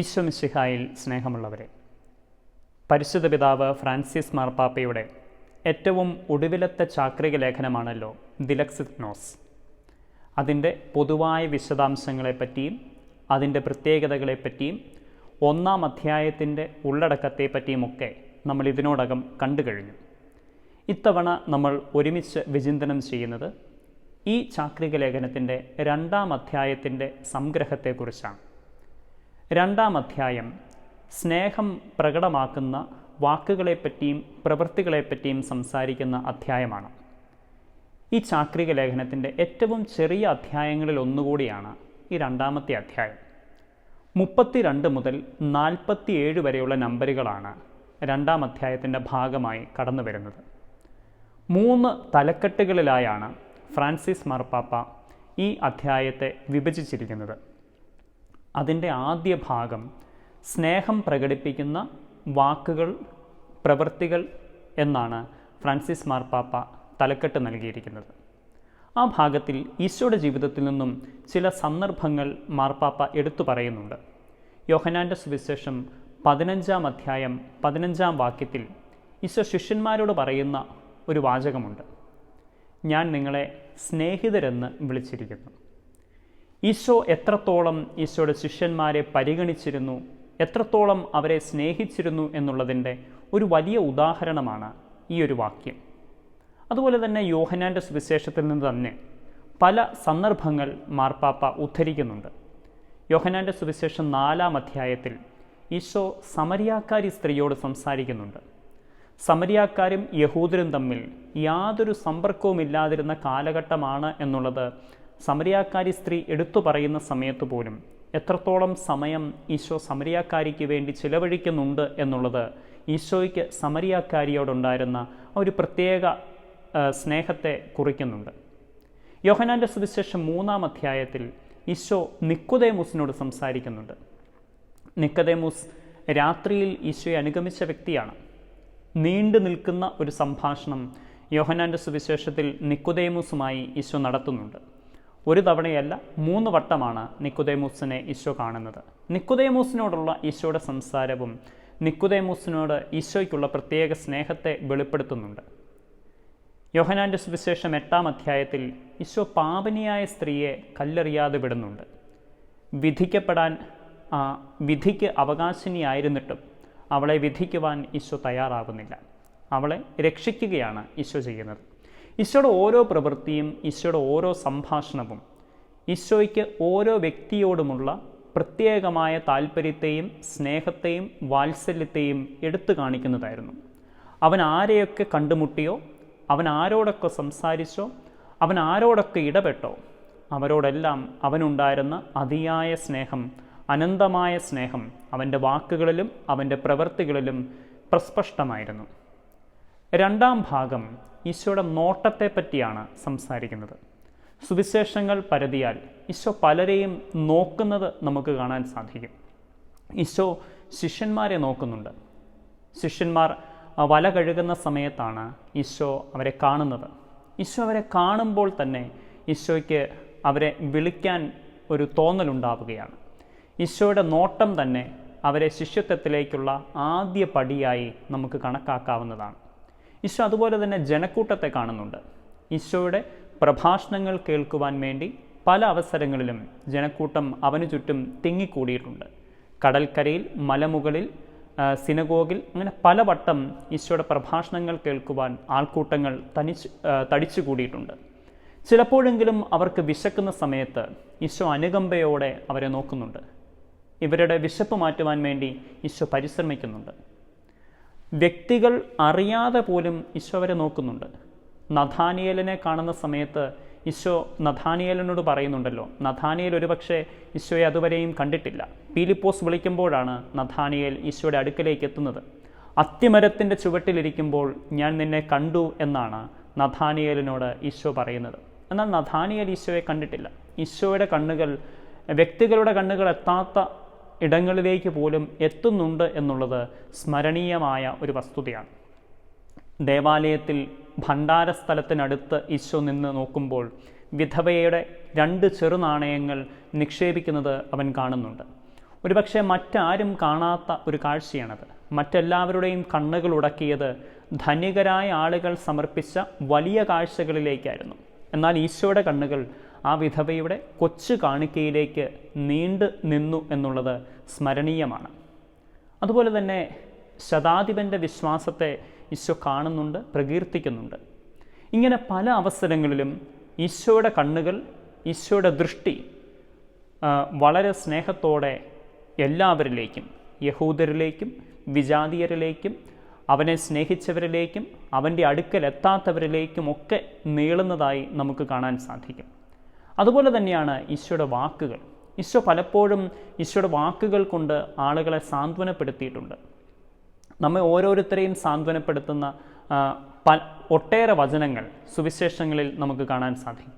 ഈശ്വമിശിഹായിൽ സ്നേഹമുള്ളവരെ പരിശുദ്ധ പിതാവ് ഫ്രാൻസിസ് മാർപ്പാപ്പയുടെ ഏറ്റവും ഒടുവിലത്തെ ചാക്രിക ലേഖനമാണല്ലോ ദിലക്സിഗ്നോസ് അതിന്റെ പൊതുവായ വിശദാംശങ്ങളെപ്പറ്റിയും അതിന്റെ പ്രത്യേകതകളെപ്പറ്റിയും ഒന്നാം അധ്യായത്തിന്റെ ഉള്ളടക്കത്തെപ്പറ്റിയുമൊക്കെ നമ്മൾ ഇതിനോടകം കണ്ടു കഴിഞ്ഞു. ഇത്തവണ നമ്മൾ ഒരുമിച്ച് വിചിന്തനം ചെയ്യുന്നത് ഈ ചാക്രിക ലേഖനത്തിന്റെ രണ്ടാം അധ്യായത്തിന്റെ സംഗ്രഹത്തെക്കുറിച്ചാണ്. രണ്ടാം അധ്യായം സ്നേഹം പ്രകടമാക്കുന്ന വാക്കുകളെപ്പറ്റിയും പ്രവൃത്തികളെപ്പറ്റിയും സംസാരിക്കുന്ന അധ്യായമാണ്. ഈ ചാക്രിക ലേഖനത്തിന്റെ ഏറ്റവും ചെറിയ അധ്യായങ്ങളിൽ ഒന്നുകൂടിയാണ് ഈ രണ്ടാമത്തെ അധ്യായം. മുപ്പത്തിരണ്ട് മുതൽ നാൽപ്പത്തിയേഴ് വരെയുള്ള നമ്പറുകളാണ് രണ്ടാം അധ്യായത്തിന്റെ ഭാഗമായി കടന്നു വരുന്നത്. മൂന്ന് തലക്കെട്ടുകളിലായാണ് ഫ്രാൻസിസ് മാർപ്പാപ്പ ഈ അധ്യായത്തെ വിഭജിച്ചിരിക്കുന്നത്. അതിന്റെ ആദ്യ ഭാഗം സ്നേഹം പ്രകടിപ്പിക്കുന്ന വാക്കുകൾ പ്രവൃത്തികൾ എന്നാണ് ഫ്രാൻസിസ് മാർപ്പാപ്പ തലക്കെട്ട് നൽകിയിരിക്കുന്നത്. ആ ഭാഗത്തിൽ ഈശോയുടെ ജീവിതത്തിൽ നിന്നും ചില സന്ദർഭങ്ങൾ മാർപ്പാപ്പ എടുത്തു പറയുന്നുണ്ട്. യോഹനാന്റെ സുവിശേഷം പതിനഞ്ചാം അധ്യായം പതിനഞ്ചാം വാക്യത്തിൽ ഈശോ ശിഷ്യന്മാരോട് പറയുന്ന ഒരു വാചകമുണ്ട്. ഞാൻ നിങ്ങളെ സ്നേഹിതരെന്ന് വിളിച്ചിരിക്കുന്നു. ഈശോ എത്രത്തോളം ഈശോയുടെ ശിഷ്യന്മാരെ പരിഗണിച്ചിരുന്നു എത്രത്തോളം അവരെ സ്നേഹിച്ചിരുന്നു എന്നുള്ളതിന്റെ ഒരു വലിയ ഉദാഹരണമാണ് ഈ ഒരു വാക്യം. അതുപോലെ തന്നെ യോഹനാന്റെ സുവിശേഷത്തിൽ നിന്ന് തന്നെ പല സന്ദർഭങ്ങൾ മാർപ്പാപ്പ ഉദ്ധരിക്കുന്നുണ്ട്. യോഹനാന്റെ സുവിശേഷം നാലാം അധ്യായത്തിൽ ഈശോ സമരിയാക്കാരി സ്ത്രീയോട് സംസാരിക്കുന്നുണ്ട്. സമരിയാക്കാരും യഹൂദരും തമ്മിൽ യാതൊരു സമ്പർക്കവും ഇല്ലാതിരുന്ന കാലഘട്ടമാണ് എന്നുള്ളത് സമരിയാക്കാരി സ്ത്രീ എടുത്തു പറയുന്ന സമയത്ത് പോലും എത്രത്തോളം സമയം ഈശോ സമരിയാക്കാരിക്ക് വേണ്ടി ചിലവഴിക്കുന്നുണ്ട് എന്നുള്ളത് ഈശോയ്ക്ക് സമരിയാക്കാരിയോടുണ്ടായിരുന്ന ഒരു പ്രത്യേക സ്നേഹത്തെ കുറിക്കുന്നുണ്ട്. യോഹനാന്റെ സുവിശേഷം മൂന്നാം അധ്യായത്തിൽ ഈശോ നിക്കുദേമൂസിനോട് സംസാരിക്കുന്നുണ്ട്. നിക്കദേമൂസ് രാത്രിയിൽ ഈശോയെ അനുഗമിച്ച വ്യക്തിയാണ്. നീണ്ടു നിൽക്കുന്ന ഒരു സംഭാഷണം യോഹനാന്റെ സുവിശേഷത്തിൽ നിക്കുദേമൂസുമായി ഈശോ നടത്തുന്നുണ്ട്. ഒരു തവണയല്ല മൂന്ന് വട്ടമാണ് നിക്കുദേമൂസിനെ ഈശോ കാണുന്നത്. നിക്കുദേമൂസിനോടുള്ള ഈശോയുടെ സംസാരവും നിക്കുദേമൂസിനോട് ഈശോയ്ക്കുള്ള പ്രത്യേക സ്നേഹത്തെ വെളിപ്പെടുത്തുന്നുണ്ട്. യോഹനാന്റെ സുവിശേഷം എട്ടാം അധ്യായത്തിൽ ഈശോ പാപനിയായ സ്ത്രീയെ കല്ലെറിയാതെ വിടുന്നുണ്ട്. വിധിക്കപ്പെടാൻ വിധിക്ക് അവകാശിനിയായിരുന്നിട്ടും അവളെ വിധിക്കുവാൻ ഈശോ തയ്യാറാകുന്നില്ല അവളെ രക്ഷിക്കുകയാണ് ഈശോ ചെയ്യുന്നത്. ഈശോയുടെ ഓരോ പ്രവൃത്തിയും ഈശോയുടെ ഓരോ സംഭാഷണവും ഈശോയ്ക്ക് ഓരോ വ്യക്തിയോടുമുള്ള പ്രത്യേകമായ താല്പര്യത്തെയും സ്നേഹത്തെയും വാത്സല്യത്തെയും എടുത്തു കാണിക്കുന്നതായിരുന്നു. അവൻ ആരെയൊക്കെ കണ്ടുമുട്ടിയോ അവൻ ആരോടൊക്കെ സംസാരിച്ചോ അവൻ ആരോടൊക്കെ ഇടപെട്ടോ അവരോടെല്ലാം അവനുണ്ടായിരുന്ന അതിയായ സ്നേഹം അനന്തമായ സ്നേഹം അവന്റെ വാക്കുകളിലും അവന്റെ പ്രവൃത്തികളിലും പ്രസ്പഷ്ടമായിരുന്നു. രണ്ടാം ഭാഗം ഈശോയുടെ നോട്ടത്തെ പറ്റിയാണ് സംസാരിക്കുന്നത്. സുവിശേഷങ്ങൾ പരതിയാൽ ഈശോ പലരെയും നോക്കുന്നത് നമുക്ക് കാണാൻ സാധിക്കും. ഈശോ ശിഷ്യന്മാരെ നോക്കുന്നുണ്ട്. ശിഷ്യന്മാർ വല കഴുകുന്ന സമയത്താണ് ഈശോ അവരെ കാണുന്നത്. ഈശോ അവരെ കാണുമ്പോൾ തന്നെ ഈശോയ്ക്ക് അവരെ വിളിക്കാൻ ഒരു തോന്നലുണ്ടാവുകയാണ്. ഈശോയുടെ നോട്ടം തന്നെ അവരെ ശിഷ്യത്വത്തിലേക്കുള്ള ആദ്യ പടിയായി നമുക്ക് കണക്കാക്കാവുന്നതാണ്. ഈശോ അതുപോലെ തന്നെ ജനക്കൂട്ടത്തെ കാണുന്നുണ്ട്. ഈശോയുടെ പ്രഭാഷണങ്ങൾ കേൾക്കുവാൻ വേണ്ടി പല അവസരങ്ങളിലും ജനക്കൂട്ടം അവനു ചുറ്റും തിങ്ങിക്കൂടിയിട്ടുണ്ട്. കടൽക്കരയിൽ മലമുകളിൽ സിനഗോഗിൽ അങ്ങനെ പലവട്ടം ഈശോയുടെ പ്രഭാഷണങ്ങൾ കേൾക്കുവാൻ ആൾക്കൂട്ടങ്ങൾ തനിച്ച് തടിച്ചു കൂടിയിട്ടുണ്ട് ചിലപ്പോഴെങ്കിലും അവർക്ക് വിശക്കുന്ന സമയത്ത് ഈശോ അനുകമ്പയോടെ അവരെ നോക്കുന്നുണ്ട്. ഇവരുടെ വിശപ്പ് മാറ്റുവാൻ വേണ്ടി ഈശോ പരിശ്രമിക്കുന്നുണ്ട്. വ്യക്തികൾ അറിയാതെ പോലും ഈശോ അവരെ നോക്കുന്നുണ്ട്. നഥാനിയലിനെ കാണുന്ന സമയത്ത് ഈശോ നഥാനിയലിനോട് പറയുന്നുണ്ടല്ലോ നഥാനിയൽ ഒരുപക്ഷെ ഈശോയെ അതുവരെയും കണ്ടിട്ടില്ല. പീലിപ്പോസ് വിളിക്കുമ്പോഴാണ് നഥാനിയൽ ഈശോയുടെ അടുക്കലേക്ക് എത്തുന്നത്. അത്തിമരത്തിന്റെ ചുവട്ടിലിരിക്കുമ്പോൾ ഞാൻ നിന്നെ കണ്ടു എന്നാണ് നഥാനിയലിനോട് ഈശോ പറയുന്നത്. എന്നാൽ നഥാനിയൽ ഈശോയെ കണ്ടിട്ടില്ല. ഈശോയുടെ കണ്ണുകൾ വ്യക്തികളുടെ കണ്ണുകൾ എത്താത്ത ഇടങ്ങളിലേക്ക് പോലും എത്തുന്നുണ്ട് എന്നുള്ളത് സ്മരണീയമായ ഒരു വസ്തുതയാണ്. ദേവാലയത്തിൽ ഭണ്ഡാരസ്ഥലത്തിനടുത്ത് ഈശോ നിന്ന് നോക്കുമ്പോൾ വിധവയുടെ രണ്ട് ചെറുനാണയങ്ങൾ നിക്ഷേപിക്കുന്നത് അവൻ കാണുന്നുണ്ട്. ഒരുപക്ഷെ മറ്റാരും കാണാത്ത ഒരു കാഴ്ചയാണത്. മറ്റെല്ലാവരുടെയും കണ്ണുകൾ ഉടക്കിയത് ധനികരായ ആളുകൾ സമർപ്പിച്ച വലിയ കാഴ്ചകളിലേക്കായിരുന്നു. എന്നാൽ ഈശോയുടെ കണ്ണുകൾ ആ വിധവയുടെ കൊച്ചു കാണിക്കയിലേക്ക് നീണ്ടു നിന്നു എന്നുള്ളത് സ്മരണീയമാണ്. അതുപോലെ തന്നെ ശതാധിപന്റെ വിശ്വാസത്തെ ഈശോ കാണുന്നുണ്ട് പ്രകീർത്തിക്കുന്നുണ്ട്. ഇങ്ങനെ പല അവസരങ്ങളിലും ഈശോയുടെ കണ്ണുകൾ ഈശോയുടെ ദൃഷ്ടി വളരെ സ്നേഹത്തോടെ എല്ലാവരിലേക്കും യഹൂദരിലേക്കും വിജാതീയരിലേക്കും അവനെ സ്നേഹിച്ചവരിലേക്കും അവന്റെ അടുക്കൽ എത്താത്തവരിലേക്കും ഒക്കെ നീളുന്നതായി നമുക്ക് കാണാൻ സാധിക്കും. അതുപോലെ തന്നെയാണ് ഈശോയുടെ വാക്കുകൾ. ഈശോ പലപ്പോഴും ഈശോയുടെ വാക്കുകൾ കൊണ്ട് ആളുകളെ സാന്ത്വനപ്പെടുത്തിയിട്ടുണ്ട്. നമ്മെ ഓരോരുത്തരെയും സാന്ത്വനപ്പെടുത്തുന്ന പ ഒട്ടേറെ വചനങ്ങൾ സുവിശേഷങ്ങളിൽ നമുക്ക് കാണാൻ സാധിക്കും.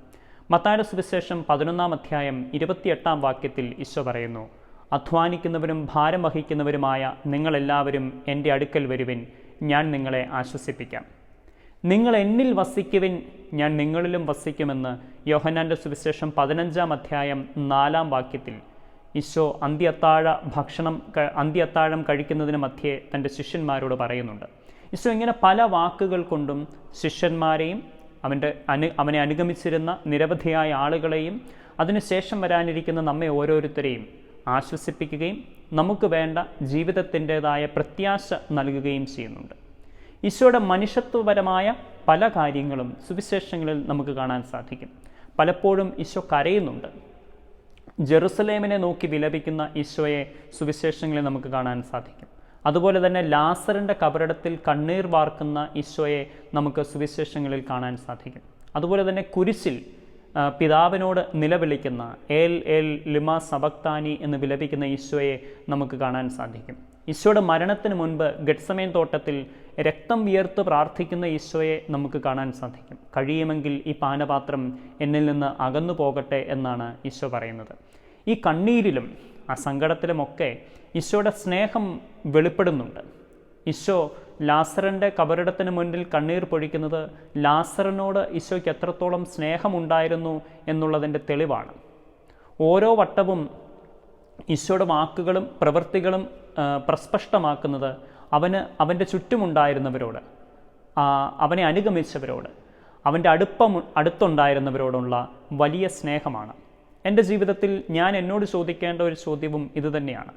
മത്തായുടെ സുവിശേഷം പതിനൊന്നാം അധ്യായം ഇരുപത്തിയെട്ടാം വാക്യത്തിൽ ഈശോ പറയുന്നു അധ്വാനിക്കുന്നവരും ഭാരം വഹിക്കുന്നവരുമായ നിങ്ങളെല്ലാവരും എന്റെ അടുക്കൽ വരുവിൻ ഞാൻ നിങ്ങളെ ആശ്വസിപ്പിക്കാം. നിങ്ങൾ എന്നിൽ വസിക്കുവിൻ ഞാൻ നിങ്ങളിലും വസിക്കുമെന്ന് യോഹനാന്റെ സുവിശേഷം പതിനഞ്ചാം അധ്യായം നാലാം വാക്യത്തിൽ ഈശോ അന്ത്യത്താഴ ഭക്ഷണം അന്ത്യത്താഴം കഴിക്കുന്നതിന് മധ്യേ തന്റെ ശിഷ്യന്മാരോട് പറയുന്നുണ്ട്. ഈശോ ഇങ്ങനെ പല വാക്കുകൾ കൊണ്ടും ശിഷ്യന്മാരെയും അവന്റെ അനു അവനെ അനുഗമിച്ചിരുന്ന നിരവധിയായ ആളുകളെയും അതിനുശേഷം വരാനിരിക്കുന്ന നമ്മെ ഓരോരുത്തരെയും ആശ്വസിപ്പിക്കുകയും നമുക്ക് വേണ്ട ജീവിതത്തിന്റെതായ പ്രത്യാശ നൽകുകയും ചെയ്യുന്നുണ്ട്. ഈശോയുടെ മനുഷ്യത്വപരമായ പല കാര്യങ്ങളും സുവിശേഷങ്ങളിൽ നമുക്ക് കാണാൻ സാധിക്കും. പലപ്പോഴും ഈശോ കരയുന്നുണ്ട്. ജെറുസലേമിനെ നോക്കി വിലപിക്കുന്ന ഈശോയെ സുവിശേഷങ്ങളിൽ നമുക്ക് കാണാൻ സാധിക്കും. അതുപോലെ തന്നെ ലാസറിന്റെ കബറിടത്തിൽ കണ്ണീർ വാർക്കുന്ന ഈശോയെ നമുക്ക് സുവിശേഷങ്ങളിൽ കാണാൻ സാധിക്കും. അതുപോലെ തന്നെ കുരിശിൽ പിതാവിനോട് നിലവിളിക്കുന്ന എൽ എൽ ലിമ സബക്താനി എന്ന് വിലപിക്കുന്ന ഈശോയെ നമുക്ക് കാണാൻ സാധിക്കും. ഈശോയുടെ മരണത്തിന് മുൻപ് ഗഡ്സമേൻ തോട്ടത്തിൽ രക്തം വിയർത്ത് പ്രാർത്ഥിക്കുന്ന ഈശോയെ നമുക്ക് കാണാൻ സാധിക്കും. കഴിയുമെങ്കിൽ ഈ പാനപാത്രം എന്നിൽ നിന്ന് അകന്നു പോകട്ടെ എന്നാണ് ഈശോ പറയുന്നത്. ഈ കണ്ണീരിലും ആ സങ്കടത്തിലുമൊക്കെ ഈശോയുടെ സ്നേഹം വെളിപ്പെടുന്നുണ്ട്. ഈശോ ലാസറിന്റെ കബറിടത്തിന് മുന്നിൽ കണ്ണീർ പൊഴിക്കുന്നത് ലാസറിനോട് ഈശോയ്ക്ക് എത്രത്തോളം സ്നേഹമുണ്ടായിരുന്നു എന്നുള്ളതിന്റെ തെളിവാണ്. ഓരോ വട്ടവും ഈശോയുടെ വാക്കുകളും പ്രവൃത്തികളും പ്രസ്പഷ്ടമാക്കുന്നത് അവന് അവന്റെ ചുറ്റുമുണ്ടായിരുന്നവരോട് അവനെ അനുഗമിച്ചവരോട് അവന്റെ അടുപ്പം അടുത്തുണ്ടായിരുന്നവരോടുള്ള വലിയ സ്നേഹമാണ്. എന്റെ ജീവിതത്തിൽ ഞാൻ എന്നോട് ചോദിക്കേണ്ട ഒരു ചോദ്യവും ഇതുതന്നെയാണ്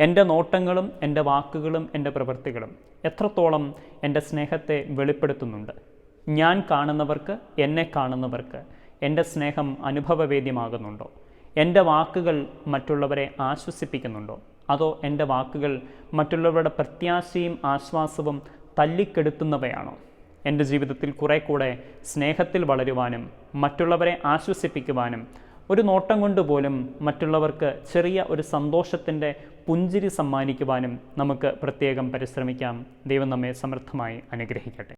എന്റെ നോട്ടങ്ങളും എന്റെ വാക്കുകളും എന്റെ പ്രവൃത്തികളും എത്രത്തോളം എന്റെ സ്നേഹത്തെ വെളിപ്പെടുത്തുന്നുണ്ട്. ഞാൻ കാണുന്നവർക്ക് എന്നെ കാണുന്നവർക്ക് എന്റെ സ്നേഹം അനുഭവവേദ്യമാകുന്നുണ്ടോ? എന്റെ വാക്കുകൾ മറ്റുള്ളവരെ ആശ്വസിപ്പിക്കുന്നുണ്ടോ? അതോ എന്റെ വാക്കുകൾ മറ്റുള്ളവരുടെ പ്രത്യാശയും ആശ്വാസവും തല്ലിക്കെടുത്തുന്നവയാണോ? എന്റെ ജീവിതത്തിൽ കുറെ കൂടെ സ്നേഹത്തിൽ വളരുവാനും മറ്റുള്ളവരെ ആശ്വസിപ്പിക്കുവാനും ഒരു നോട്ടം കൊണ്ട് പോലും മറ്റുള്ളവർക്ക് ചെറിയ ഒരു സന്തോഷത്തിന്റെ പുഞ്ചിരി സമ്മാനിക്കുവാനും നമുക്ക് പ്രത്യേകം പരിശ്രമിക്കാം. ദൈവം നമ്മെ സമൃദ്ധമായി അനുഗ്രഹിക്കട്ടെ.